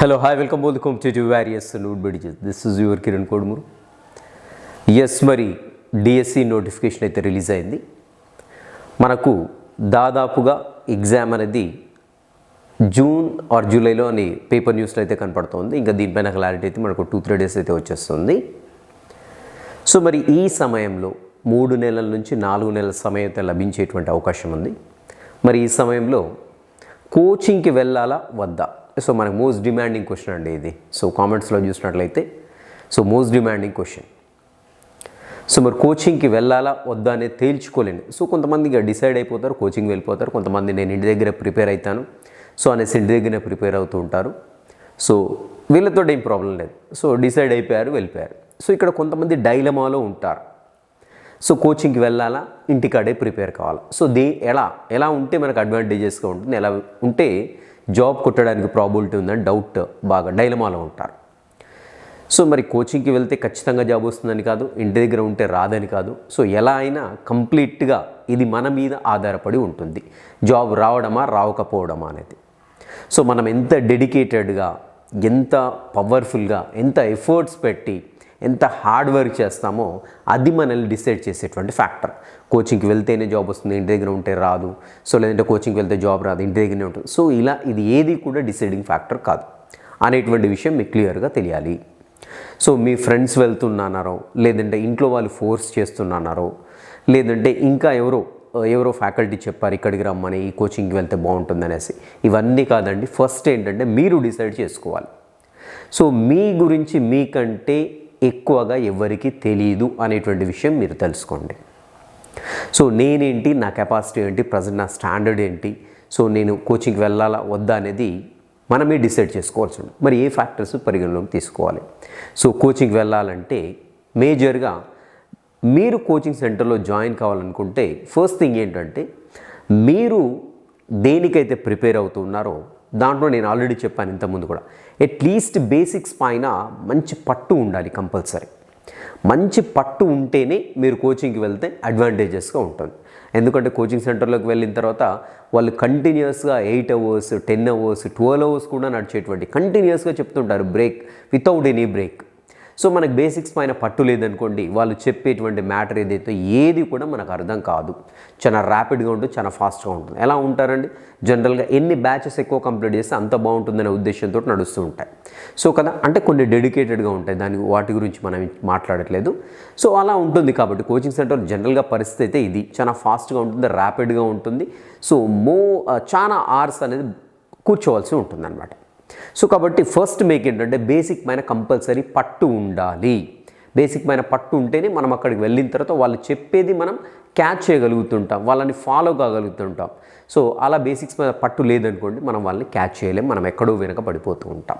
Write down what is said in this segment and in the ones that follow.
Hello hi welcome welcome to various లూడ్ బెడిజెస్ this is your Kiran Kodumuru yes మరి DSC notification అయితే release అయింది. మనకు దాదాపుగా ఎగ్జామ్ అనేది జూన్ ఆర్ జూలైలో అని పేపర్ న్యూస్లో అయితే కనపడుతుంది. ఇంకా దీనిపైన క్లారిటీ అయితే మనకు టూ త్రీ డేస్ అయితే వచ్చేస్తుంది. సో మరి ఈ సమయంలో మూడు నెలల నుంచి నాలుగు నెలల సమయం అయితే లభించేటువంటి అవకాశం ఉంది. మరి ఈ సమయంలో కోచింగ్కి వెళ్ళాలా? వద్దా? సో మనకు మోస్ట్ డిమాండింగ్ క్వశ్చన్ అండి ఇది. సో కామెంట్స్లో చూసినట్లయితే so most demanding question so మరి కోచింగ్కి వెళ్ళాలా వద్దా అనేది తేల్చుకోలేను సో కొంతమంది ఇక డిసైడ్ అయిపోతారు కోచింగ్ వెళ్ళిపోతారు. కొంతమంది నేను ఇంటి దగ్గర ప్రిపేర్ అవుతాను సో అనేసి ఇంటి దగ్గరనే ప్రిపేర్ అవుతూ ఉంటారు. సో వీళ్ళతో ఏం ప్రాబ్లం లేదు. సో డిసైడ్ అయిపోయారు వెళ్ళిపోయారు. సో ఇక్కడ కొంతమంది డైలమాలో ఉంటారు. సో కోచింగ్కి వెళ్ళాలా ఇంటికాడే ప్రిపేర్ కావాలా. సో దే ఎలా ఎలా ఉంటే మనకు అడ్వాంటేజెస్గా ఉంటుంది ఎలా ఉంటే జాబ్ కొట్టడానికి ప్రాబిలిటీ ఉందని డౌట్ బాగా డైలమాలో ఉంటారు. సో మరి కోచింగ్కి వెళ్తే ఖచ్చితంగా జాబ్ వస్తుందని కాదు ఇంటి దగ్గర ఉంటే రాదని కాదు. సో ఎలా అయినా కంప్లీట్గా ఇది మన మీద ఆధారపడి ఉంటుంది. జాబ్ రావడమా రావకపోవడమా అనేది. సో మనం ఎంత డెడికేటెడ్గా ఎంత పవర్ఫుల్గా ఎంత ఎఫర్ట్స్ పెట్టి ఎంత హార్డ్ వర్క్ చేస్తామో అది మనల్ని డిసైడ్ చేసేటువంటి ఫ్యాక్టర్ కోచింగ్కి వెళ్తేనే జాబ్ వస్తుంది ఇంటి దగ్గర ఉంటే రాదు. సో లేదంటే కోచింగ్కి వెళ్తే జాబ్ రాదు ఇంటి దగ్గరనే ఉంటుంది. సో ఇలా ఇది ఏది కూడా డిసైడింగ్ ఫ్యాక్టర్ కాదు. అనేటువంటి విషయం మీకు క్లియర్గా తెలియాలి. సో మీ ఫ్రెండ్స్ వెళ్తున్నారో లేదంటే ఇంట్లో వాళ్ళు ఫోర్స్ చేస్తున్నారో లేదంటే ఇంకా ఎవరో ఎవరో ఫ్యాకల్టీ చెప్పారు ఇక్కడికి రమ్మని ఈ కోచింగ్కి వెళ్తే బాగుంటుంది అనేసి. ఇవన్నీ కాదండి. ఫస్ట్ ఏంటంటే మీరు డిసైడ్ చేసుకోవాలి. సో మీ గురించి మీకంటే ఎక్కువగా ఎవరికి తెలియదు అనేటువంటి విషయం మీరు తెలుసుకోండి. సో నేనేంటి నా కెపాసిటీ ఏంటి ప్రజెంట్ నా స్టాండర్డ్ ఏంటి సో నేను కోచింగ్కి వెళ్ళాలా వద్దా అనేది మనమే డిసైడ్ చేసుకోవాల్సి ఉంది మరి ఏ ఫ్యాక్టర్స్ పరిగణలోకి తీసుకోవాలి? సో కోచింగ్కి వెళ్ళాలంటే మేజర్గా మీరు కోచింగ్ సెంటర్లో జాయిన్ కావాలనుకుంటే ఫస్ట్ థింగ్ ఏంటంటే మీరు దేనికైతే ప్రిపేర్ అవుతున్నారో దాంట్లో నేను ఆల్రెడీ చెప్పాను ఇంతకుముందు కూడా. అట్లీస్ట్ బేసిక్స్ పైన మంచి పట్టు ఉండాలి కంపల్సరీ. మంచి పట్టు ఉంటేనే మీరు కోచింగ్కి వెళ్తే అడ్వాంటేజెస్గా ఉంటుంది. ఎందుకంటే కోచింగ్ సెంటర్లోకి వెళ్ళిన తర్వాత వాళ్ళు కంటిన్యూస్గా eight hours ten hours twelve hours కూడా నడిచేటువంటి కంటిన్యూస్గా చెప్తుంటారు break without any break so మనకు బేసిక్స్ పైన పట్టు లేదనుకోండి వాళ్ళు చెప్పేటువంటి మ్యాటర్ ఏదైతే ఏది కూడా మనకు అర్థం కాదు. చాలా ర్యాపిడ్గా ఉంటుంది చాలా ఫాస్ట్గా ఉంటుంది. ఎలా ఉంటారండి? జనరల్గా ఎన్ని బ్యాచెస్ ఎక్కువ కంప్లీట్ చేస్తే అంత బాగుంటుందనే ఉద్దేశంతో నడుస్తూ ఉంటాయి. సో కదా అంటే కొన్ని డెడికేటెడ్గా ఉంటాయి దాని వాటి గురించి మనం మాట్లాడట్లేదు. సో అలా ఉంటుంది కాబట్టి కోచింగ్ సెంటర్ జనరల్గా పరిస్థితి అయితే ఇది. చాలా ఫాస్ట్గా ఉంటుంది ర్యాపిడ్గా ఉంటుంది. సో మో చాలా ఆర్స్ అనేది కూర్చోవలసి ఉంటుంది అనమాట సో కాబట్టి ఫస్ట్ మేక్ ఏంటంటే బేసిక్ పైన కంపల్సరీ పట్టు ఉండాలి. బేసిక్ పైన పట్టు ఉంటేనే మనం అక్కడికి వెళ్ళిన తర్వాత వాళ్ళు చెప్పేది మనం క్యాచ్ చేయగలుగుతుంటాం వాళ్ళని ఫాలో కాగలుగుతుంటాం. సో అలా బేసిక్స్ మీద పట్టు లేదనుకోండి మనం వాళ్ళని క్యాచ్ చేయలేం మనం ఎక్కడో వెనక పడిపోతూ ఉంటాం.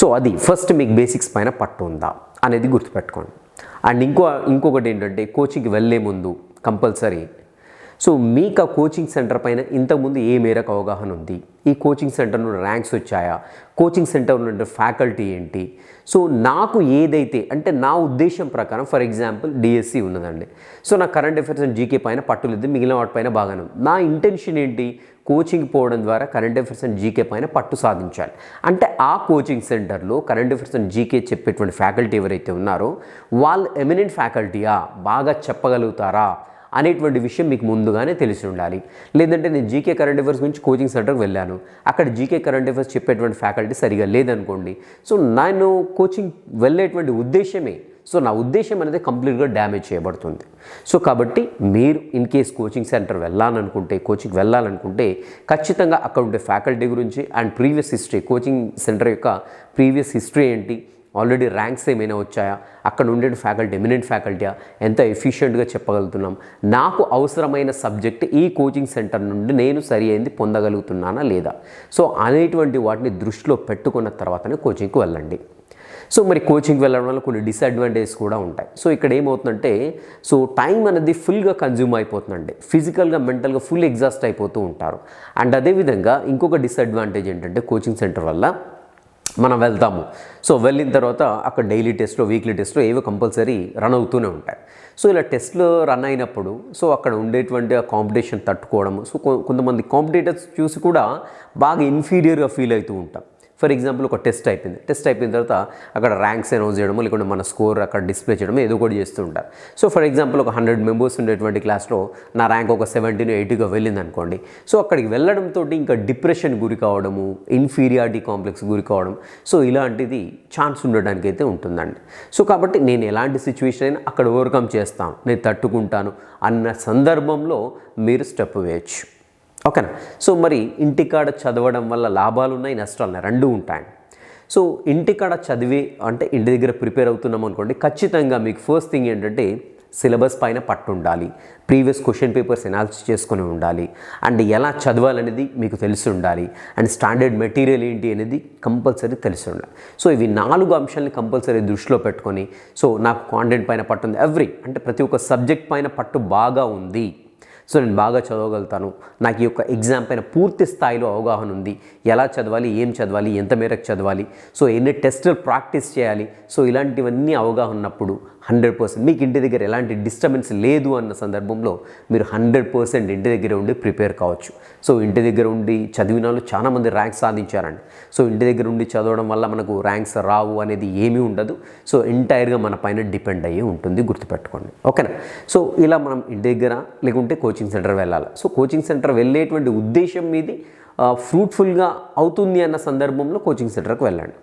సో అది ఫస్ట్ మీకు బేసిక్స్ పైన పట్టు ఉందా అనేది గుర్తుపెట్టుకోండి. అండ్ ఇంకో ఇంకొకటి ఏంటంటే కోచింగ్కి వెళ్ళే ముందు కంపల్సరీ సో మీకు ఆ కోచింగ్ సెంటర్ పైన ఇంతకుముందు ఏ మేరకు అవగాహన ఉంది? ఈ కోచింగ్ సెంటర్ నుండి ర్యాంక్స్ వచ్చాయా? కోచింగ్ సెంటర్ నుండి ఫ్యాకల్టీ ఏంటి? సో నాకు ఏదైతే అంటే నా ఉద్దేశం ప్రకారం ఫర్ ఎగ్జాంపుల్ డిఎస్సి ఉన్నదండి. సో నా కరెంట్ అఫైర్స్ అండ్ జీకే పైన పట్టులేదు మిగిలిన వాటిపైన బాగానే ఉంది. నా ఇంటెన్షన్ ఏంటి? కోచింగ్ పోవడం ద్వారా కరెంట్ అఫైర్స్ అండ్ జీకే పైన పట్టు సాధించాలి. అంటే ఆ కోచింగ్ సెంటర్లో కరెంట్ అఫైర్స్ అండ్ జీకే చెప్పేటువంటి ఫ్యాకల్టీ ఎవరైతే ఉన్నారో వాళ్ళు ఎమినెంట్ ఫ్యాకల్టీయా బాగా చెప్పగలుగుతారా? అనేటువంటి విషయం మీకు ముందుగానే తెలిసి ఉండాలి. లేదంటే నేను జీకే కరెంట్ అఫేర్స్ గురించి కోచింగ్ సెంటర్కి వెళ్ళాను. అక్కడ జీకే కరెంట్ అఫేర్స్ చెప్పేటువంటి ఫ్యాకల్టీ సరిగా లేదనుకోండి. సో నేను కోచింగ్ వెళ్ళేటువంటి ఉద్దేశమే. సో నా ఉద్దేశం అనేది కంప్లీట్గా డ్యామేజ్ చేయబడుతుంది. సో కాబట్టి మీరు ఇన్ కేస్ కోచింగ్ సెంటర్ వెళ్ళాలనుకుంటే కోచింగ్ వెళ్ళాలనుకుంటే ఖచ్చితంగా అక్కడ ఉండే ఫ్యాకల్టీ గురించి and previous history coaching centre యొక్క ప్రీవియస్ హిస్టరీ ఏంటి? ఆల్రెడీ ర్యాంక్స్ ఏమైనా వచ్చాయా? అక్కడ ఉండే ఫ్యాకల్టీ ఎమినెంట్ ఫ్యాకల్టీయా? ఎంత ఎఫిషియెంట్గా చెప్పగలుగుతున్నాం? నాకు అవసరమైన సబ్జెక్ట్ ఈ కోచింగ్ సెంటర్ నుండి నేను సరి అయింది పొందగలుగుతున్నానా లేదా? సో అనేటువంటి వాటిని దృష్టిలో పెట్టుకున్న తర్వాతనే కోచింగ్కి వెళ్ళండి. సో మరి కోచింగ్కి వెళ్ళడం వల్ల కొన్ని డిసడ్వాంటేజ్ కూడా ఉంటాయి. సో ఇక్కడ ఏమవుతుందంటే సో టైం అనేది ఫుల్గా కన్జ్యూమ్ అయిపోతుందండి. ఫిజికల్గా మెంటల్గా ఫుల్ ఎగ్జాస్ట్ అయిపోతూ ఉంటారు. అండ్ అదేవిధంగా ఇంకొక డిసడ్వాంటేజ్ ఏంటంటే కోచింగ్ సెంటర్ వల్ల మనం వెళ్తాము. సో వెళ్ళిన తర్వాత అక్కడ డైలీ టెస్ట్లో వీక్లీ టెస్ట్లో ఏవో కంపల్సరీ రన్ అవుతూనే ఉంటాయి. సో ఇలా టెస్ట్లు రన్ అయినప్పుడు సో అక్కడ ఉండేటువంటి ఆ కాంపిటీషన్ తట్టుకోవడం సో కొంతమంది కాంపిటేటర్స్ చూసి కూడా బాగా ఇన్ఫీరియర్గా ఫీల్ అవుతూ ఉంటాం. ఫర్ ఎగ్జాంపుల్ ఒక టెస్ట్ అయిపోయింది. టెస్ట్ అయిపోయిన తర్వాత అక్కడ ర్యాంక్స్ అనౌన్స్ చేయడము లేకుంటే మన స్కోర్ అక్కడ డిస్ప్లే చేయడం ఏదో ఒకటి చేస్తూ ఉంటారు. సో ఫర్ ఎగ్జాంపుల్ ఒక హండ్రెడ్ మెంబర్స్ ఉండేటువంటి క్లాస్లో నా ర్యాంక్ ఒక సెవెంటీన్ ఎయిటీగా వెళ్ళింది అనుకోండి సో అక్కడికి వెళ్ళడంతో ఇంకా డిప్రెషన్ గురి కావడము ఇన్ఫీరియారిటీ కాంప్లెక్స్ గురి కావడం సో ఇలాంటిది ఛాన్స్ ఉండడానికి అయితే ఉంటుందండి. సో కాబట్టి నేను ఎలాంటి సిచ్యువేషన్ అయినా అక్కడ ఓవర్కమ్ చేస్తాను నేను తట్టుకుంటాను అన్న సందర్భంలో మీరు స్టెప్ వేయచ్చు. ఓకేనా? సో మరి ఇంటికాడ చదవడం వల్ల లాభాలు ఉన్నాయి నష్టాలు ఉన్నాయి రెండు ఉంటాయండి సో ఇంటికాడ చదివి అంటే ఇంటి దగ్గర ప్రిపేర్ అవుతున్నాం అనుకోండి ఖచ్చితంగా మీకు ఫస్ట్ థింగ్ ఏంటంటే సిలబస్ పైన పట్టు ఉండాలి ప్రీవియస్ క్వశ్చన్ పేపర్స్ ఎనాలిసిస్ చేసుకొని ఉండాలి. అండ్ ఎలా చదవాలనేది మీకు తెలిసి ఉండాలి. అండ్ స్టాండర్డ్ మెటీరియల్ ఏంటి అనేది కంపల్సరీ తెలిసి ఉండాలి. సో ఇవి నాలుగు అంశాలని కంపల్సరీ దృష్టిలో పెట్టుకొని సో నాకు కాంటెంట్ పైన పట్టు ఉంది ఎవ్రీ అంటే ప్రతి ఒక్క సబ్జెక్ట్ పైన పట్టు బాగా ఉంది. సో నేను బాగా చదవగలుగుతాను. నాకు ఈ యొక్క ఎగ్జామ్ పైన పూర్తి స్థాయిలో అవగాహన ఉంది. ఎలా చదవాలి ఏం చదవాలి ఎంత మేరకు చదవాలి సో ఎన్ని టెస్టులు ప్రాక్టీస్ చేయాలి సో ఇలాంటివన్నీ అవగాహన ఉన్నప్పుడు హండ్రెడ్ పర్సెంట్. మీకు ఇంటి దగ్గర ఎలాంటి డిస్టర్బెన్స్ లేదు అన్న సందర్భంలో మీరు హండ్రెడ్ పర్సెంట్ ఇంటి దగ్గర ఉండి ప్రిపేర్ కావచ్చు. సో ఇంటి దగ్గర ఉండి చదివిన వాళ్ళు చాలామంది ర్యాంక్స్ సాధించారండి. సో ఇంటి దగ్గర ఉండి చదవడం వల్ల మనకు ర్యాంక్స్ రావు అనేది ఏమీ ఉండదు. సో ఎంటైర్గా మన పైన డిపెండ్ అయ్యి ఉంటుంది గుర్తుపెట్టుకోండి. ఓకేనా? సో ఇలా మనం ఇంటి దగ్గర లేకుంటే కోచింగ్ సెంటర్ వెళ్ళాలి? సో కోచింగ్ సెంటర్ వెళ్ళేటువంటి ఉద్దేశం మీది ఫ్రూట్ఫుల్గా అవుతుంది అన్న సందర్భంలో కోచింగ్ సెంటర్కి వెళ్ళండి.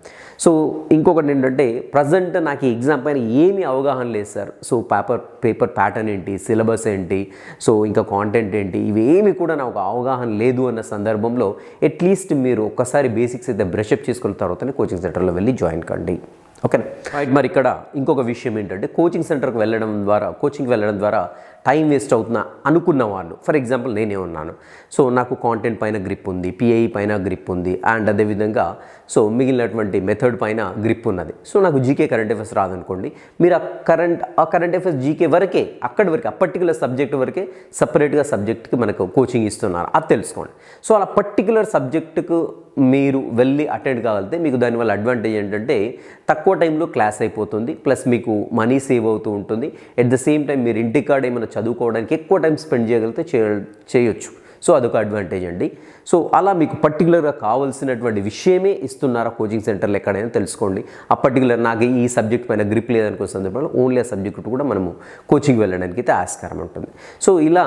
సో ఇంకొకటి ఏంటంటే ప్రజెంట్ నాకు ఈ ఎగ్జామ్ పైన ఏమీ అవగాహన లేదు sir. So paper paper pattern ఏంటి సిలబస్ ఏంటి సో ఇంకా కాంటెంట్ ఏంటి ఇవి ఏమి కూడా నాకు అవగాహన లేదు అన్న సందర్భంలో అట్లీస్ట్ మీరు ఒక్కసారి బేసిక్స్ అయితే బ్రషప్ చేసుకున్న తర్వాతనే కోచింగ్ సెంటర్లో వెళ్ళి జాయిన్ కండి. ఓకే రైట్ మరి ఇక్కడ ఇంకొక విషయం ఏంటంటే కోచింగ్ సెంటర్కి వెళ్ళడం ద్వారా కోచింగ్కి వెళ్ళడం ద్వారా టైం వేస్ట్ అవుతున్నా అనుకున్న వాళ్ళు ఫర్ ఎగ్జాంపుల్ నేనే ఉన్నాను. సో నాకు కాంటెంట్ పైన గ్రిప్ ఉంది పిఐ పైన గ్రిప్ ఉంది అండ్ అదేవిధంగా సో మిగిలినటువంటి మెథడ్ పైన గ్రిప్ ఉన్నది. సో నాకు జీకే కరెంట్ అఫేర్స్ రాదనుకోండి. మీరు ఆ కరెంట్ ఆ కరెంట్ అఫేర్స్ జీకే వరకే అక్కడి వరకే ఆ పర్టికులర్ సబ్జెక్ట్ వరకే సపరేట్గా సబ్జెక్ట్కి మనకు కోచింగ్ ఇస్తున్నారు. అది తెలుసుకోండి. సో అలా పర్టికులర్ సబ్జెక్టుకు మీరు వెళ్ళి అటెండ్ కాగలిగితే మీకు దానివల్ల అడ్వాంటేజ్ ఏంటంటే తక్కువ టైంలో క్లాస్ అయిపోతుంది ప్లస్ మీకు మనీ సేవ్ అవుతూ ఉంటుంది. ఎట్ ద సేమ్ టైం మీరు ఇంటికాడ ఏమైనా చదువుకోవడానికి ఎక్కువ టైం స్పెండ్ చేయగలిగితే చేయ చేయొచ్చు. సో అదొక అడ్వాంటేజ్ అండి. సో అలా మీకు పర్టికులర్గా కావాల్సినటువంటి విషయమే ఇస్తున్నారా కోచింగ్ సెంటర్లు ఎక్కడైనా తెలుసుకోండి. ఆ పర్టికులర్ నాకు ఈ సబ్జెక్ట్ పైన గ్రిప్ లేదనుకున్న సందర్భంలో ఓన్లీ ఆ సబ్జెక్ట్ కూడా మనము కోచింగ్ వెళ్ళడానికి అయితే ఆస్కారం ఉంటుంది. సో ఇలా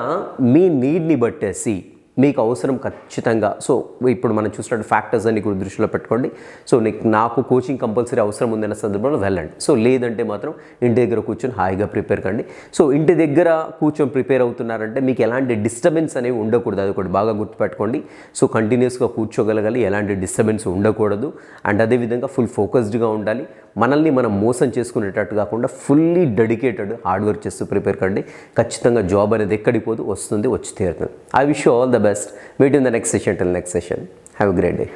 మీ నీడ్ని బట్టేసి మీకు అవసరం ఖచ్చితంగా. సో ఇప్పుడు మనం చూసినట్టు ఫ్యాక్టర్స్ అన్ని కూడా దృష్టిలో పెట్టుకోండి. సో నీకు నాకు కోచింగ్ కంపల్సరీ అవసరం ఉందన్న సందర్భంలో వెళ్ళండి. సో లేదంటే మాత్రం ఇంటి దగ్గర కూర్చొని హాయిగా ప్రిపేర్ కండి. సో ఇంటి దగ్గర కూర్చొని ప్రిపేర్ అవుతున్నారంటే మీకు ఎలాంటి డిస్టర్బెన్స్ అనేవి ఉండకూడదు. అది ఒకటి బాగా గుర్తుపెట్టుకోండి. సో కంటిన్యూస్గా కూర్చోగలగాలి. ఎలాంటి డిస్టర్బెన్స్ ఉండకూడదు. అండ్ అదేవిధంగా ఫుల్ ఫోకస్డ్గా ఉండాలి. మనల్ని మనం మోసం చేసుకునేటట్టు కాకుండా ఫుల్లీ డెడికేటెడ్ హార్డ్ వర్క్ చేస్తూ ప్రిపేర్ కండి. ఖచ్చితంగా జాబ్ అనేది ఎక్కడికి పోదు వస్తుంది వచ్చి తీరుతుంది. I wish all the best meet in the next session till next session have great day